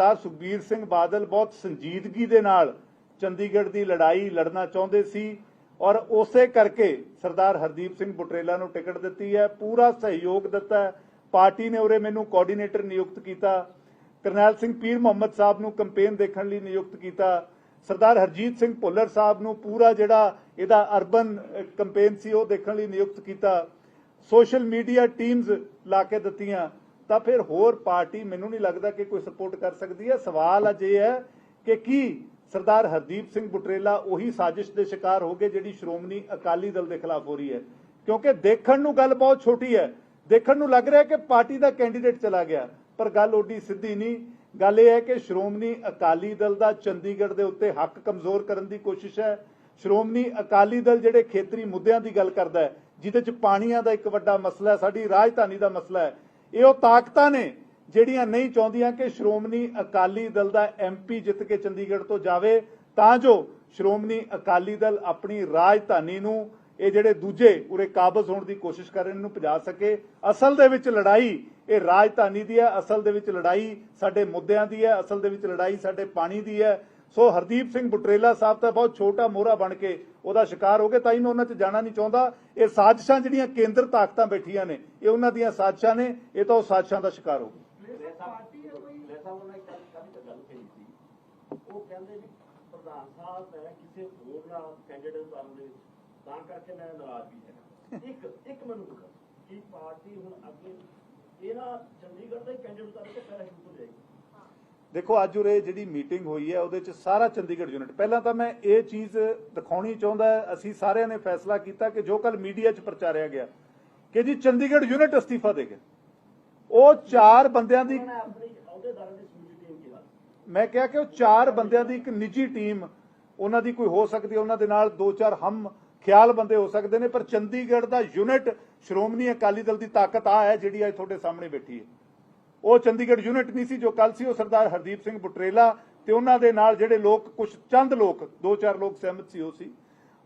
ਸਰਦਾਰ ਸੁਖਬੀਰ ਸਿੰਘ ਬਾਦਲ ਬਹੁਤ ਸੰਜੀਦਗੀ ਦੇ ਨਾਲ ਚੰਡੀਗੜ੍ਹ ਦੀ ਲੜਾਈ ਲੜਨਾ ਚਾਹੁੰਦੇ ਸੀ ਔਰ ਉਸੇ ਕਰਕੇ ਸਰਦਾਰ ਹਰਦੀਪ ਸਿੰਘ ਬੁਟਰੇਲਾ ਨੂੰ ਟਿਕਟ ਦਿੱਤੀ ਹੈ, ਪੂਰਾ ਸਹਿਯੋਗ ਦਿੱਤਾ ਪਾਰਟੀ ਨੇ ਉਰੇ ਮੈਨੂੰ ਕੋਆਰਡੀਨੇਟਰ ਨਿਯੁਕਤ ਕੀਤਾ। ਕਰਨੈਲ ਸਿੰਘ ਪੀਰ ਮੁਹੰਮਦ ਸਾਹਿਬ ਨੂੰ ਕੈਂਪੇਨ ਦੇਖਣ ਲਈ ਨਿਯੁਕਤ ਕੀਤਾ। ਸਰਦਾਰ ਹਰਜੀਤ ਸਿੰਘ ਭੁੱਲਰ ਸਾਹਿਬ ਨੂੰ ਪੂਰਾ ਜਿਹੜਾ ਇਹਦਾ ਅਰਬਨ ਕੈਂਪੇਨ ਸੀ, ਉਹ ਦੇਖਣ ਲਈ ਨਿਯੁਕਤ ਕੀਤਾ। ਸੋਸ਼ਲ ਮੀਡੀਆ ਟੀਮਸ ਲਾ ਕੇ ਦਿੱਤੀਆਂ। ਤਾਂ ਫਿਰ ਹੋਰ ਪਾਰਟੀ ਮੈਨੂੰ ਨਹੀਂ ਲੱਗਦਾ ਕਿ ਕੋਈ ਸਪੋਰਟ ਕਰ ਸਕਦੀ ਹੈ। ਸਵਾਲ ਅਜ ਇਹ ਹੈ ਕਿ ਕੀ ਸਰਦਾਰ ਹਰਦੀਪ ਸਿੰਘ ਬੁਟਰੇਲਾ ਉਹੀ ਸਾਜ਼ਿਸ਼ ਦੇ ਸ਼ਿਕਾਰ ਹੋ ਗਏ ਜਿਹੜੀ ਸ਼੍ਰੋਮਣੀ ਅਕਾਲੀ ਦਲ ਦੇ ਖਿਲਾਫ ਹੋ ਰਹੀ ਹੈ? ਕਿਉਂਕਿ ਦੇਖਣ ਨੂੰ ਗੱਲ ਬਹੁਤ ਛੋਟੀ ਹੈ। ਦੇਖਣ ਨੂੰ ਲੱਗ ਰਿਹਾ ਕਿ ਪਾਰਟੀ ਦਾ ਕੈਂਡੀਡੇਟ ਚਲਾ ਗਿਆ, ਪਰ ਗੱਲ ਓਡੀ ਸਿੱਧੀ ਨਹੀਂ। ਗੱਲ ਇਹ ਹੈ ਕਿ ਸ਼੍ਰੋਮਣੀ ਅਕਾਲੀ ਦਲ ਦਾ ਚੰਡੀਗੜ੍ਹ ਦੇ ਉੱਤੇ ਹੱਕ ਕਮਜ਼ੋਰ ਕਰਨ ਦੀ ਕੋਸ਼ਿਸ਼ ਹੈ। ਸ਼੍ਰੋਮਣੀ ਅਕਾਲੀ ਦਲ ਜਿਹੜੇ ਖੇਤਰੀ ਮੁੱਦਿਆਂ ਦੀ ਗੱਲ ਕਰਦਾ ਹੈ, ਜਿਹਦੇ ਚ ਪਾਣੀਆਂ ਦਾ ਇੱਕ ਵੱਡਾ ਮਸਲਾ ਹੈ, ਸਾਡੀ ਰਾਜਧਾਨੀ ਦਾ ਮਸਲਾ ਹੈ ਇਹ ਉਹ ਤਾਕਤਾਂ ਨੇ ਜਿਹੜੀਆਂ ਨਹੀਂ ਚਾਹੁੰਦੀਆਂ ਕਿ ਸ਼੍ਰੋਮਣੀ ਅਕਾਲੀ ਦਲ ਦਾ ਐਮਪੀ ਜਿੱਤ ਕੇ ਚੰਡੀਗੜ੍ਹ ਤੋਂ ਜਾਵੇ। ਤਾਂ ਜੋ ਸ਼੍ਰੋਮਣੀ ਅਕਾਲੀ ਦਲ ਆਪਣੀ ਰਾਜਧਾਨੀ ਨੂੰ, ਇਹ ਜਿਹੜੇ ਦੂਜੇ ਉਰੇ ਕਾਬਜ਼ ਹੋਣ ਦੀ ਕੋਸ਼ਿਸ਼ ਕਰ ਰਹੇ ਨੇ ਨੂੰ ਭਜਾ ਸਕੇ। ਅਸਲ ਦੇ ਵਿੱਚ ਲੜਾਈ ਇਹ ਰਾਜਧਾਨੀ ਦੀ ਹੈ, ਅਸਲ ਦੇ ਵਿੱਚ ਲੜਾਈ ਸਾਡੇ ਮੁੱਦਿਆਂ ਦੀ ਹੈ, ਅਸਲ ਦੇ ਵਿੱਚ ਲੜਾਈ ਸਾਡੇ ਪਾਣੀ ਦੀ ਹੈ। ਸੋ ਹਰਦੀਪ ਸਿੰਘ ਬੁਟਰੇਲਾ ਸਾਹਿਬ ਤਾਂ ਬਹੁਤ ਛੋਟਾ ਮੋਹਰਾ ਬਣ ਕੇ ਉਹਦਾ ਸ਼ਿਕਾਰ ਹੋ ਗਏ, ਤਾਂ ਹੀ ਮੈਂ ਉਹਨਾਂ 'ਚ ਜਾਣਾ ਨਹੀਂ ਚਾਹੁੰਦਾ। ਇਹ ਸਾਜ਼ਿਸ਼ਾਂ ਜਿਹੜੀਆਂ ਕੇਂਦਰ ਤਾਕਤਾਂ ਬੈਠੀਆਂ ਨੇ, ਇਹ ਉਹਨਾਂ ਦੀਆਂ ਸਾਜ਼ਿਸ਼ਾਂ ਨੇ, ਇਹ ਤਾਂ ਉਹ ਸਾਜ਼ਿਸ਼ਾਂ ਦਾ ਸ਼ਿਕਾਰ ਹੋ ਗਏ। ਲੈਸਾ ਉਹਨਾਂ ਨੇ ਕੱਲ ਕੱਲ ਤਾਂ ਗੱਲ ਕਹੀ ਸੀ। ਉਹ ਕਹਿੰਦੇ ਵੀ ਪ੍ਰਧਾਨ ਸਾਹਿਬ, ਮੈਂ ਕਿਸੇ ਹੋਰ ਨਾਲ ਕੈਂਡੀਡੇਟ ਉਤਾਰਨ ਦੇ ਵਿੱਚ, ਤਾਂ ਕਰਕੇ ਮੈਂ ਨਾਰਾਜ਼ ਵੀ ਹਾਂ ਇੱਕ ਇੱਕ ਮੈਨੂੰ ਦੱਸੋ ਕਿ ਪਾਰਟੀ ਹੁਣ ਅੱਗੇ ਇਹਨਾਂ ਚੰਡੀਗੜ੍ਹ ਦਾ ਹੀ ਕੈਂਡੀਡੇਟ ਉਤਾਰ ਕੇ ਪਹਿਲਾਂ ਸ਼ੁਰੂ ਹੋ ਜਾਏਗੀ ਦੇਖੋ ਅੱਜ ਉਰੇ ਜਿਹੜੀ ਮੀਟਿੰਗ ਹੋਈ ਹੈ ਉਹਦੇ ਚ ਸਾਰਾ ਚੰਡੀਗੜ੍ਹ ਯੂਨਿਟ। ਪਹਿਲਾਂ ਤਾਂ ਮੈਂ ਇਹ ਚੀਜ਼ ਦਿਖਾਉਣੀ ਚਾਹੁੰਦਾ ਅਸੀਂ ਸਾਰਿਆਂ ਨੇ ਫੈਸਲਾ ਕੀਤਾ ਕਿ ਜੋ ਕੱਲ ਮੀਡੀਆ 'ਚ ਪ੍ਰਚਾਰਿਆ ਗਿਆ ਕਿ ਜੀ ਚੰਡੀਗੜ੍ਹ ਯੂਨਿਟ ਅਸਤੀਫਾ ਦੇ ਗਿਆ ਉਹ ਚਾਰ ਬੰਦਿਆਂ ਦੀ ਮੈਂ ਕਿਹਾ ਕਿ ਉਹ ਚਾਰ ਬੰਦਿਆਂ ਦੀ ਇੱਕ ਨਿੱਜੀ ਟੀਮ ਉਹਨਾਂ ਦੀ ਕੋਈ ਹੋ ਸਕਦੀ ਹੈ ਉਹਨਾਂ ਦੇ ਨਾਲ ਦੋ ਚਾਰ ਹਮ ਖਿਆਲ ਬੰਦੇ ਹੋ ਸਕਦੇ ਨੇ ਪਰ ਚੰਡੀਗੜ੍ਹ ਦਾ ਯੂਨਿਟ ਸ਼੍ਰੋਮਣੀ ਅਕਾਲੀ ਦਲ ਦੀ ਤਾਕਤ ਆ ਹੈ ਜਿਹੜੀ ਅੱਜ ਤੁਹਾਡੇ ਸਾਹਮਣੇ ਬੈਠੀ ਹੈ। ਉਹ ਚੰਡੀਗੜ੍ਹ ਯੂਨਿਟ ਨਹੀਂ ਸੀ, ਜੋ ਕੱਲ ਸੀ, ਉਹ ਸਰਦਾਰ ਹਰਦੀਪ ਸਿੰਘ ਬੁਟਰੇਲਾ ਤੇ ਉਹਨਾਂ ਦੇ ਨਾਲ ਜਿਹੜੇ ਲੋਕ ਕੁਝ ਚੰਦ ਲੋਕ, ਦੋ ਚਾਰ ਲੋਕ ਸਹਿਮਤ ਸੀ ਉਹ ਸੀ।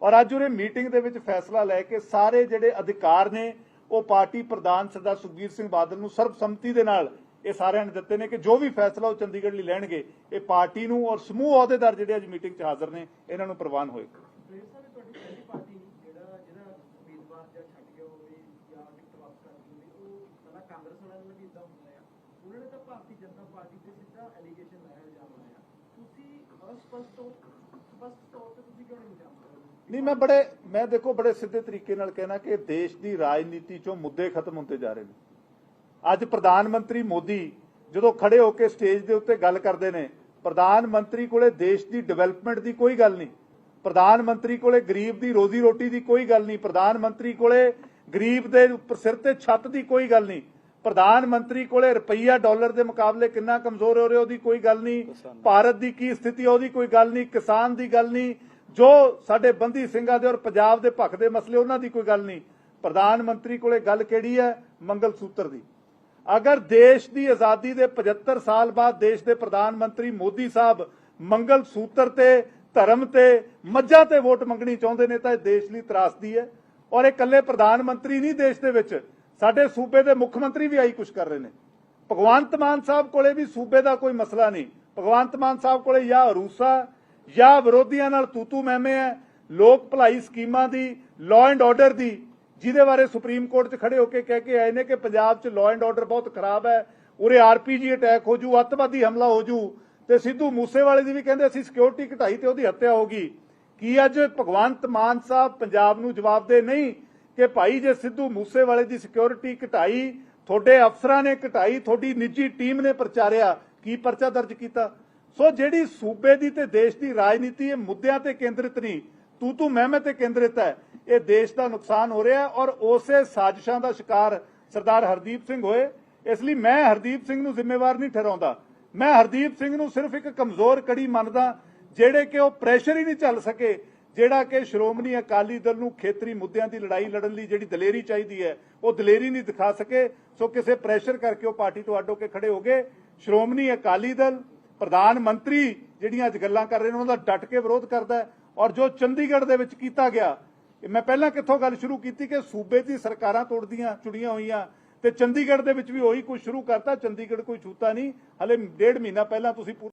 ਔਰ ਅੱਜ ਉਹਨੇ ਮੀਟਿੰਗ ਦੇ ਵਿੱਚ ਫੈਸਲਾ ਲੈ ਕੇ ਸਾਰੇ ਜਿਹੜੇ ਅਧਿਕਾਰ ਨੇ, ਉਹ ਪਾਰਟੀ ਪ੍ਰਧਾਨ ਸਰਦਾਰ ਸੁਖਬੀਰ ਸਿੰਘ ਬਾਦਲ ਨੂੰ ਸਰਬਸੰਮਤੀ ਦੇ ਨਾਲ ਇਹ ਸਾਰਿਆਂ ਨੇ ਦਿੱਤੇ ਨੇ ਕਿ ਜੋ ਵੀ ਫੈਸਲਾ ਉਹ ਚੰਡੀਗੜ੍ਹ ਲਈ ਲੈਣਗੇ, ਇਹ ਪਾਰਟੀ ਨੂੰ ਔਰ ਸਮੂਹ ਅਹੁਦੇਦਾਰ ਜਿਹੜੇ ਅੱਜ ਮੀਟਿੰਗ 'ਚ ਹਾਜ਼ਰ ਨੇ, ਇਹਨਾਂ ਨੂੰ ਪ੍ਰਵਾਨ ਹੋਏਗਾ ਕਾਂਗਰਸ ਵਾਲਿਆਂ ਨੂੰ ਵੀ ਇਦਾਂ ਹੁੰਦਾ ਆ? ਉਹਨਾਂ ਨੇ ਤਾਂ ਭਾਰਤੀ ਜਨਤਾ ਪਾਰਟੀ ਤੇ ਸਿੱਧਾ ਐਲੀਗੇਸ਼ਨ ਲਾਇਆ, ਇਲਜ਼ਾਮ ਲਾਇਆ। ਤੁਸੀਂ ਅਸਪਸ਼ਟ ਹੋ ਸਪਸ਼ਟ ਤੌਰ ਤੇ ਤੁਸੀਂ ਕਿਉਂ ਨਹੀਂ ਇਲਜ਼ਾਮ ਨਹੀਂ, ਮੈਂ ਬੜੇ ਮੈਂ ਦੇਖੋ ਬੜੇ ਸਿੱਧੇ ਤਰੀਕੇ ਨਾਲ ਕਹਿਣਾ ਕਿ ਦੇਸ਼ ਦੀ ਰਾਜਨੀਤੀ ਚੋਂ ਮੁੱਦੇ ਖਤਮ ਹੁੰਦੇ ਜਾ ਰਹੇ ਨੇ। ਅੱਜ ਪ੍ਰਧਾਨ ਮੰਤਰੀ ਮੋਦੀ ਜਦੋਂ ਖੜੇ ਹੋ ਕੇ ਸਟੇਜ ਦੇ ਉੱਤੇ ਗੱਲ ਕਰਦੇ ਨੇ, ਪ੍ਰਧਾਨ ਮੰਤਰੀ ਕੋਲੇ ਦੇਸ਼ ਦੀ ਡਿਵੈਲਪਮੈਂਟ ਦੀ ਕੋਈ ਗੱਲ ਨਹੀਂ, ਪ੍ਰਧਾਨ ਮੰਤਰੀ ਕੋਲੇ ਗਰੀਬ ਦੀ ਰੋਜ਼ੀ ਰੋਟੀ ਦੀ ਕੋਈ ਗੱਲ ਨਹੀਂ, ਪ੍ਰਧਾਨ ਮੰਤਰੀ ਕੋਲੇ ਗਰੀਬ ਦੇ ਉੱਪਰ ਸਿਰ ਤੇ ਛੱਤ ਦੀ ਕੋਈ ਗੱਲ ਨਹੀਂ ਪ੍ਰਧਾਨ ਮੰਤਰੀ ਕੋਲੇ ਰੁਪਈਆ ਡਾਲਰ ਦੇ ਮੁਕਾਬਲੇ ਕਿੰਨਾ ਕਮਜ਼ੋਰ ਹੋ ਰਿਹਾ, ਉਹਦੀ ਕੋਈ ਗੱਲ ਨਹੀਂ। ਭਾਰਤ ਦੀ ਕੀ ਸਥਿਤੀ ਉਹਦੀ ਕੋਈ ਗੱਲ ਨਹੀਂ। ਕਿਸਾਨ ਦੀ ਗੱਲ ਨਹੀਂ। ਜੋ ਸਾਡੇ ਬੰਦੀ ਸਿੰਘਾਂ ਦੇ ਔਰ ਪੰਜਾਬ ਦੇ ਭੱਖ ਦੇ ਮਸਲੇ, ਉਹਨਾਂ ਦੀ ਕੋਈ ਗੱਲ ਨਹੀਂ। ਪ੍ਰਧਾਨ ਮੰਤਰੀ ਕੋਲੇ ਗੱਲ ਕਿਹੜੀ ਹੈ? ਮੰਗਲ ਸੂਤਰ ਦੀ। ਅਗਰ ਦੇਸ਼ ਦੀ ਆਜ਼ਾਦੀ ਦੇ 75 ਸਾਲ ਬਾਅਦ ਦੇਸ਼ ਦੇ ਪ੍ਰਧਾਨ ਮੰਤਰੀ ਮੋਦੀ ਸਾਹਿਬ ਮੰਗਲ ਸੂਤਰ ਤੇ, ਧਰਮ ਤੇ, ਮੱਝਾਂ ਤੇ ਵੋਟ ਮੰਗਣੀ ਚਾਹੁੰਦੇ ਨੇ, ਤਾਂ ਇਹ ਦੇਸ਼ ਲਈ ਤਰਾਸਦੀ ਹੈ। ਔਰ ਇਹ ਇਕੱਲੇ ਪ੍ਰਧਾਨ ਮੰਤਰੀ ਨਹੀਂ ਦੇਸ਼ ਦੇ ਵਿੱਚ। ਸਾਡੇ ਸੂਬੇ ਦੇ ਮੁੱਖ ਮੰਤਰੀ ਵੀ ਆਈ ਕੁਝ ਕਰ ਰਹੇ ਨੇ। ਭਗਵੰਤ ਮਾਨ ਸਾਹਿਬ ਕੋਲੇ ਵੀ ਸੂਬੇ ਦਾ ਕੋਈ ਮਸਲਾ ਨਹੀਂ। ਭਗਵੰਤ ਮਾਨ ਸਾਹਿਬ ਕੋਲੇ ਜਾਂ ਰੂਸਾ ਜਾਂ ਵਿਰੋਧੀਆਂ ਨਾਲ ਤੂਤੂ ਮਹਿਮੇ ਹੈ ਲੋਕ ਭਲਾਈ ਸਕੀਮਾਂ ਦੀ ਲਾਅ ਐਂਡ ਆਰਡਰ ਦੀ, ਜਿਹਦੇ ਬਾਰੇ ਸੁਪਰੀਮ ਕੋਰਟ 'ਚ ਖੜੇ ਹੋ ਕੇ ਕਹਿ ਕੇ ਆਏ ਨੇ ਕਿ ਪੰਜਾਬ 'ਚ ਲਾਅ ਐਂਡ ਆਰਡਰ ਬਹੁਤ ਖਰਾਬ ਹੈ ਉਰੇ ਆਰਪੀਜੀ ਅਟੈਕ ਹੋ ਜੂ, ਅੱਤਵਾਦੀ ਹਮਲਾ ਹੋ ਜੂ ਤੇ ਸਿੱਧੂ ਮੂਸੇਵਾਲੇ ਦੀ ਵੀ ਕਹਿੰਦੇ ਅਸੀਂ ਸਿਕਿਉਰਿਟੀ ਘਟਾਈ ਤੇ ਉਹਦੀ ਹੱਤਿਆ ਹੋ ਗਈ। ਕੀ ਅੱਜ ਭਗਵੰਤ ਮਾਨ ਸਾਹਿਬ ਪੰਜਾਬ ਨੂੰ ਜਵਾਬ ਦੇ ਨਹੀਂ? ਕਿ ਭਾਈ ਜੇ ਸਿੱਧੂ ਮੂਸੇਵਾਲੇ ਦੀ ਸਿਕਿਉਰਿਟੀ ਘਟਾਈ, ਤੁਹਾਡੇ ਅਫਸਰਾਂ ਨੇ ਘਟਾਈ, ਤੁਹਾਡੀ ਨਿੱਜੀ ਟੀਮ ਨੇ ਪ੍ਰਚਾਰਿਆ, ਕੀ ਪਰਚਾ ਦਰਜ ਕੀਤਾ? ਸੋ ਜਿਹੜੀ ਸੂਬੇ ਦੀ ਤੇ ਦੇਸ਼ ਦੀ ਰਾਜਨੀਤੀ ਇਹ ਮੁੱਦਿਆਂ ਤੇ ਕੇਂਦਰਿਤ ਨਹੀਂ, ਤੂੰ ਤੂੰ ਮੈਂ ਮੈਂ ਤੇ ਕੇਂਦਰਿਤ ਹੈ, ਇਹ ਦੇਸ਼ ਦਾ ਨੁਕਸਾਨ ਹੋ ਰਿਹਾ ਔਰ ਉਸੇ ਸਾਜ਼ਿਸ਼ਾਂ ਦਾ ਸ਼ਿਕਾਰ ਸਰਦਾਰ ਹਰਦੀਪ ਸਿੰਘ ਹੋਏ। ਇਸ ਲਈ ਮੈਂ ਹਰਦੀਪ ਸਿੰਘ ਨੂੰ ਜ਼ਿੰਮੇਵਾਰ ਨਹੀਂ ਠਹਿਰਾਉਂਦਾ। ਮੈਂ ਹਰਦੀਪ ਸਿੰਘ ਨੂੰ ਸਿਰਫ ਇੱਕ ਕਮਜ਼ੋਰ ਕੜੀ ਮੰਨਦਾ, ਜਿਹੜੇ ਕਿ ਉਹ ਪ੍ਰੈਸ਼ਰ ਹੀ ਨਹੀਂ ਚੱਲ ਸਕੇ ਜਿਹੜਾ ਕਿ ਸ਼੍ਰੋਮਣੀ ਅਕਾਲੀ ਦਲ ਨੂੰ ਖੇਤਰੀ ਮੁੱਦਿਆਂ ਦੀ ਲੜਾਈ ਲੜਨ ਲਈ ਜਿਹੜੀ ਦਲੇਰੀ ਚਾਹੀਦੀ ਹੈ, ਉਹ ਦਲੇਰੀ ਨਹੀਂ ਦਿਖਾ ਸਕੇ। ਸੋ ਕਿਸੇ ਪ੍ਰੈਸ਼ਰ ਕਰਕੇ ਉਹ ਪਾਰਟੀ ਤੋਂ ਅੱਡ ਹੋ ਕੇ ਖੜੇ ਹੋ ਗਏ। ਸ਼੍ਰੋਮਣੀ ਅਕਾਲੀ ਦਲ, ਪ੍ਰਧਾਨ ਮੰਤਰੀ ਜਿਹੜੀਆਂ ਅੱਜ ਗੱਲਾਂ ਕਰ ਰਹੇ ਨੇ, ਉਹਨਾਂ ਦਾ ਡਟ ਕੇ ਵਿਰੋਧ ਕਰਦਾ ਹੈ। ਔਰ ਜੋ ਚੰਡੀਗੜ੍ਹ ਦੇ ਵਿੱਚ ਕੀਤਾ ਗਿਆ ਮੈਂ ਪਹਿਲਾਂ ਕਿੱਥੋਂ ਗੱਲ ਸ਼ੁਰੂ ਕੀਤੀ ਕਿ ਸੂਬੇ ਦੀ ਸਰਕਾਰਾਂ ਤੋੜਦੀਆਂ ਚੁੜੀਆਂ ਹੋਈਆਂ ਤੇ ਚੰਡੀਗੜ੍ਹ ਦੇ ਵਿੱਚ ਵੀ ਉਹੀ ਕੁਝ ਸ਼ੁਰੂ ਕਰਤਾ। ਚੰਡੀਗੜ੍ਹ ਕੋਈ ਛੂਤਾ ਨਹੀਂ। ਹਲੇ ਡੇਢ ਮਹੀਨਾ ਪਹਿਲਾਂ ਤੁਸੀਂ